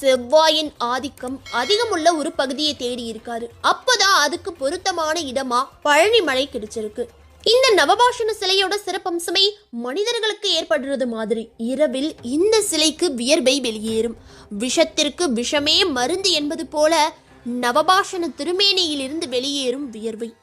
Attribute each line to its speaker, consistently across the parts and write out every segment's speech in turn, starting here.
Speaker 1: செவ்வாயின் ஆதிக்கம் அதிகமுள்ள ஒரு பகுதியை தேடி இருக்காரு. அப்பதான் அதுக்கு பொருத்தமான இடமா பழனி மலை கிடைச்சிருக்கு. இந்த நவபாஷண சிலையோட சிறப்பம்சமே மனிதர்களுக்கு ஏற்படுறது மாதிரி. இரவில் இந்த சிலைக்கு வியர்வை வெளியேறும். விஷத்திற்கு விஷமே மருந்து என்பது போல நவபாஷண திருமேனியிலிருந்து வெளியேறும் வியர்வை.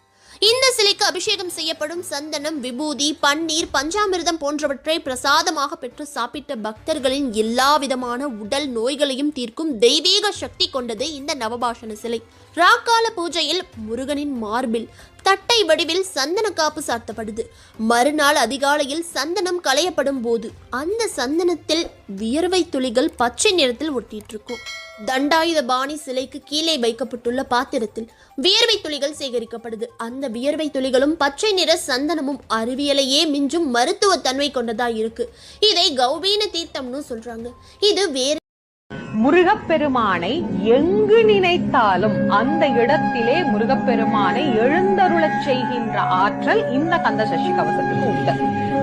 Speaker 1: இந்த சிலைக்கு அபிஷேகம் செய்யப்படும் சந்தனம் விபூதி பன்னீர் பஞ்சாமிர்தம் போன்றவற்றை பிரசாதமாக பெற்று சாப்பிட்ட பக்தர்களின் எல்லா விதமான உடல் நோய்களையும் தீர்க்கும் தெய்வீக சக்தி கொண்டது இந்த நவபாஷண சிலை. ராக்கால பூஜையில் முருகனின் மார்பில் தட்டை வடிவில் சந்தன காப்பு சாத்தப்படுது. மறுநாள் அதிகாலையில் சந்தனம் களையப்படும் போது அந்த சந்தனத்தில் வியர்வை துளிகள் பச்சை நிறத்தில் ஒட்டிட்டு இருக்கும் தண்டாயுத பாணி சிலைக்கு கீழே வைக்கப்பட்டுள்ள பாத்திரத்தில் வியர்வை துளிகள் சேகரிக்கப்படுது. அந்த வியர்வை துளிகளும் பச்சை நிற சந்தனமும் அறிவியலையே மிஞ்சும் மருத்துவ தன்மை கொண்டதா இருக்கு. இதை கௌபீன தீர்த்தம்னு சொல்றாங்க. இது வேறு
Speaker 2: முருகப்பெருமானை எங்கு நினைத்தாலும் அந்த இடத்திலே முருகப்பெருமானை எழுந்தருளச் செய்கின்ற ஆற்றல் இந்த கந்த சஷ்டி கவசத்துக்கு உண்டு.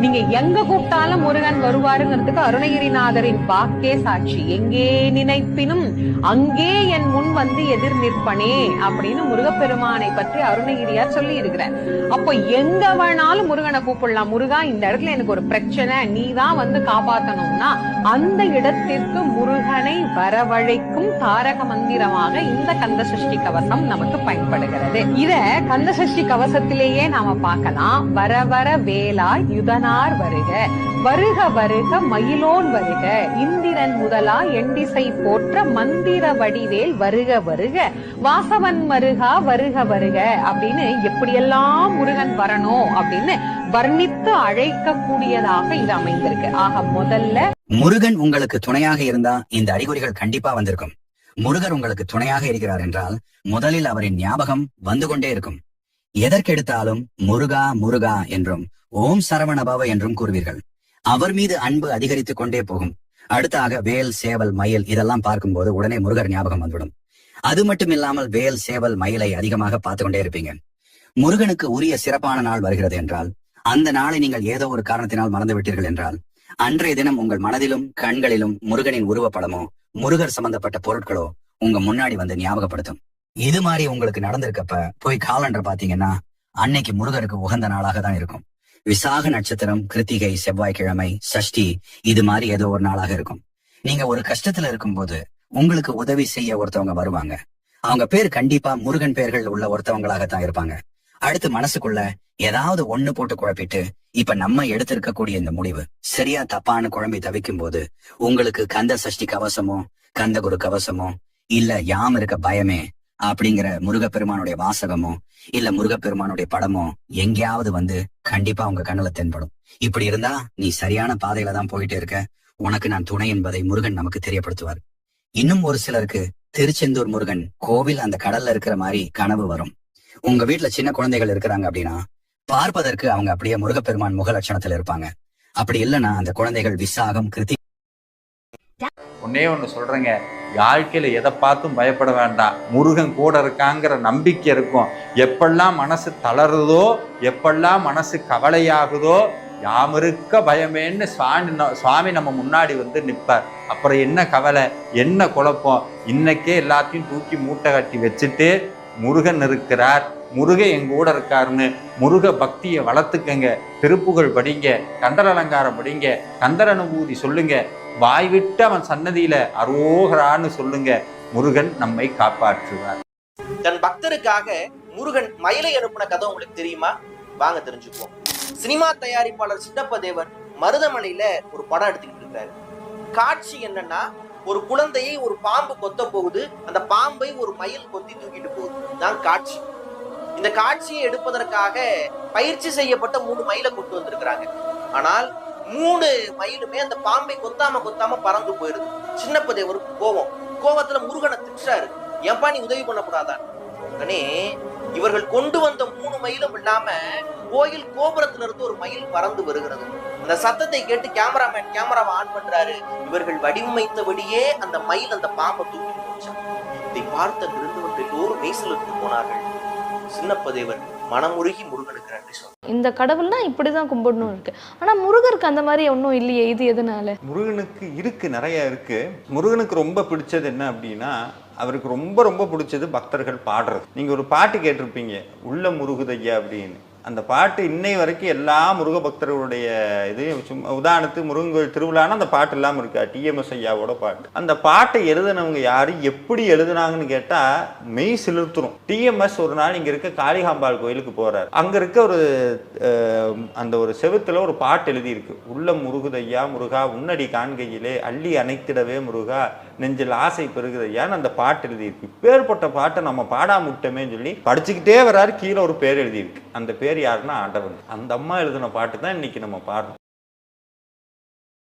Speaker 2: நீங்க எங்க கூப்பிட்டாலும் முருகன் வருவாருங்கிறதுக்கு அருணகிரிநாதரின் வாக்கே சாட்சி. எங்கே நினைப்பினும் அங்கே என் முன் வந்து எதிர் நிற்பனே அப்படின்னு முருகப்பெருமானை பற்றி அருணகிரியார் சொல்லி இருக்கிறார் அப்போ எங்க வேணாலும் முருகனை கூப்பிடலாம். முருகா இந்த இடத்துல எனக்கு ஒரு பிரச்சனை. நீ தான் வந்து காப்பாத்தணும்னா அந்த இடத்திற்கு முருகனை வரவழைக்கும் தாரக மந்திரமாக இந்த கந்த சஷ்டி கவசம் நமக்கு பயன்படுகிறது. இத கந்த சஷ்டி கவசத்திலேயே நாம பார்க்கலாம். வர வர வேலாய் யுதனார் வருக. வருக வருக மயிலோன் வருக. இந்திரன் முதலா எண்டிசை போற்ற மந்திர வடிவேல் வருக வருக. வாசவன் மருகா வருக வருக. அப்படின்னு எப்படியெல்லாம் முருகன் வரணும் அப்படின்னு வர்ணித்து அழைக்கக்கூடியதாக இது அமைந்திருக்கு. ஆக முதல்ல
Speaker 3: முருகன் உங்களுக்கு துணையாக இருந்தா இந்த அறிகுறிகள் கண்டிப்பா வந்திருக்கும். முருகர் உங்களுக்கு துணையாக இருக்கிறார் என்றால் முதலில் அவரின் ஞாபகம் வந்து கொண்டே இருக்கும். எதற்கெடுத்தாலும் முருகா முருகா என்றும் ஓம் சரவணபவ என்றும் கூறுவீர்கள். அவர் மீது அன்பு அதிகரித்துக் கொண்டே போகும். அடுத்தாக வேல் சேவல் மயில் இதெல்லாம் பார்க்கும்போது உடனே முருகர் ஞாபகம் வந்துவிடும். அது மட்டும் இல்லாமல் வேல் சேவல் மயிலை அதிகமாக பார்த்து கொண்டே இருப்பீங்க. முருகனுக்கு உரிய சிறப்பான நாள் வருகிறது என்றால் அந்த நாளை நீங்கள் ஏதோ ஒரு காரணத்தினால் மறந்து விட்டீர்கள் என்றால் அன்றைய தினம் உங்கள் மனதிலும் கண்களிலும் முருகனின் உருவப்படமோ முருகர் சம்பந்தப்பட்ட பொருட்களோ உங்க முன்னாடி வந்து ஞாபகப்படுத்தும். இது மாதிரி உங்களுக்கு நடந்திருக்கப்ப போய் காலண்டர் பாத்தீங்கன்னா அன்னைக்கு முருகருக்கு உகந்த நாளாக தான் இருக்கும். விசாக நட்சத்திரம் கிருத்திகை செவ்வாய்க்கிழமை சஷ்டி இது மாதிரி ஏதோ ஒரு நாளாக இருக்கும். நீங்க ஒரு கஷ்டத்துல இருக்கும்போது உங்களுக்கு உதவி செய்ய ஒருத்தவங்க வருவாங்க. அவங்க பேர் கண்டிப்பா முருகன் பெயர்கள் உள்ள ஒருத்தவங்களாகத்தான் இருப்பாங்க. அடுத்து மனசுக்குள்ள ஏதாவது ஒண்ணு போட்டு குழப்பிட்டு இப்ப நம்ம எடுத்திருக்கக்கூடிய இந்த முடிவு சரியா தப்பான குழம்பி தவிக்கும் போது உங்களுக்கு கந்த சஷ்டி கவசமோ கந்தகுரு கவசமோ இல்ல யாம் இருக்க பயமே அப்படிங்கிற முருகப்பெருமானுடைய வாசகமோ இல்ல முருகப்பெருமானுடைய படமோ எங்கேயாவது வந்து கண்டிப்பா உங்க கண்ணுல தென்படும். இப்படி இருந்தா நீ சரியான பாதையில தான் போயிட்டு இருக்க. உனக்கு நான் துணை என்பதை முருகன் நமக்கு தெரியப்படுத்துவார். இன்னும் ஒரு சிலருக்கு திருச்செந்தூர் முருகன் கோவில் அந்த கடல்ல இருக்கிற மாதிரி கனவு வரும். உங்க வீட்டுல சின்ன குழந்தைகள் இருக்கிறாங்க அப்படின்னா பார்ப்பதற்கு அவங்க அப்படியே முருகப்பெருமான் முக லட்சணத்துல இருப்பாங்க. அப்படி இல்லைன்னா அந்த குழந்தைகள் விசாகம் கிருத்தி
Speaker 4: ஒன்னே ஒன்று சொல்றேங்க. வாழ்க்கையில எதை பார்த்தும் பயப்பட வேண்டாம். முருகன் கூட இருக்காங்கிற நம்பிக்கை இருக்கும். எப்பெல்லாம் மனசு தளருதோ எப்பெல்லாம் மனசு கவலையாகுதோ யாமிருக்க பயமேன்னு சுவாமி சுவாமி நம்ம முன்னாடி வந்து நிற்பார் அப்புறம் என்ன கவலை என்ன குழப்பம்? இன்னைக்கே எல்லாத்தையும் தூக்கி மூட்டை கட்டி வச்சுட்டு முருகன் இருக்கிறார். முருகன் எங்க கூட இருக்காருன்னு முருக பக்தியை வளர்த்துக்கங்க. திருப்புகழ் படிங்க கந்தர் அலங்காரம் படிங்க கந்தர் அனுபூதி சொல்லுங்க வாய் விட்டு அவன் சன்னதியில அரோகரான்னு சொல்லுங்க. முருகன் நம்மை காப்பாற்றுவார்.
Speaker 5: தன் பக்தருக்காக முருகன் மயிலை அனுப்பின கதை உங்களுக்கு தெரியுமா? வாங்க தெரிஞ்சுக்குவோம். சினிமா தயாரிப்பாளர் சின்னப்ப தேவர் மருதமலையில ஒரு படம் எடுத்துக்கிட்டு இருக்காரு. காட்சி என்னன்னா ஒரு குழந்தையை ஒரு பாம்பு கொத்த போகுது அந்த பாம்பை ஒரு மயில் கொத்தி தூக்கிட்டு போகுது. தான் காட்சி. இந்த காட்சியை எடுப்பதற்காக பயிற்சி செய்யப்பட்ட மூணு மயிலை கொண்டு வந்திருக்கிறாங்க. ஆனால் மூணு மயிலுமே அந்த பாம்பை கொத்தாம கொத்தாம பறந்து போயிருது. சின்னப்பதே ஒரு கோவம். கோவத்துல முருகனை திட்டாரு ஏன்பா நீ உதவி பண்ணக்கூடாதான் உடனே இவர்கள் கொண்டு வந்த மூணு மயிலும் இல்லாம கோயில் கோபுரத்துல இருந்து ஒரு மயில் பறந்து வருகிறது. அந்த சத்தத்தை கேட்டு கேமராமேன் கேமராவை ஆன் பண்றாரு. இவர்கள் வடிவமைத்தபடியே அந்த மயில் அந்த பாம்பை தூக்கி போச்சான் இதை பார்த்த விருந்தவர்கள் எல்லோரும் மெய்சலுக்கு போனார்கள். சின்னப்பதேவர் மனமுருகி முருகனுக்கு நன்றி சொல்றோம்
Speaker 6: இந்த கடவுள்னா இப்படிதான் கும்பிடணும் இருக்கு. ஆனா முருகருக்கு அந்த மாதிரி ஒன்றும் இல்லையே இது எதனால?
Speaker 7: முருகனுக்கு இருக்கு நிறைய இருக்கு. முருகனுக்கு ரொம்ப பிடிச்சது என்ன அப்படின்னா அவருக்கு ரொம்ப ரொம்ப பிடிச்சது பக்தர்கள் பாடுறது. நீங்க ஒரு பாட்டு கேட்டிருப்பீங்க உள்ள முருகுதையா அப்படின்னு. அந்த பாட்டு இன்னை வரைக்கும் எல்லா முருக பக்தர்களுடைய இது சும்மா உதாரணத்துக்கு முருகன் கோயில் திருவிழான்னா அந்த பாட்டு இல்லாமல் இருக்கா? டிஎம்எஸ் ஐயாவோட பாட்டு. அந்த பாட்டை எழுதினவங்க யாரு? எப்படி எழுதுனாங்கன்னு கேட்டால் மெய் சிலிர்த்துரும். டிஎம்எஸ் ஒரு நாள் இங்கே இருக்க காளிகாம்பாள் கோயிலுக்கு போகிறார் அங்கே இருக்க ஒரு அந்த ஒரு செவுத்துல ஒரு பாட்டு எழுதியிருக்கு. உள்ள முருகுதையா முருகா உன்னடி காண்கையிலே அள்ளி அணைத்திடவே முருகா நெஞ்சில் ஆசை பெருகுதையான்னு அந்த பாட்டு எழுதியிருக்கு? பேர்பட்ட பாட்டை நம்ம பாடாம விட்டோமேன்னு சொல்லி படிச்சுக்கிட்டே வராரு கீழே ஒரு பேர் எழுதியிருக்கு. அந்த பேர் யாருன்னா ஆண்டவன். அந்த அம்மா எழுதின பாட்டு தான் இன்னைக்கு நம்ம பாடுறோம்.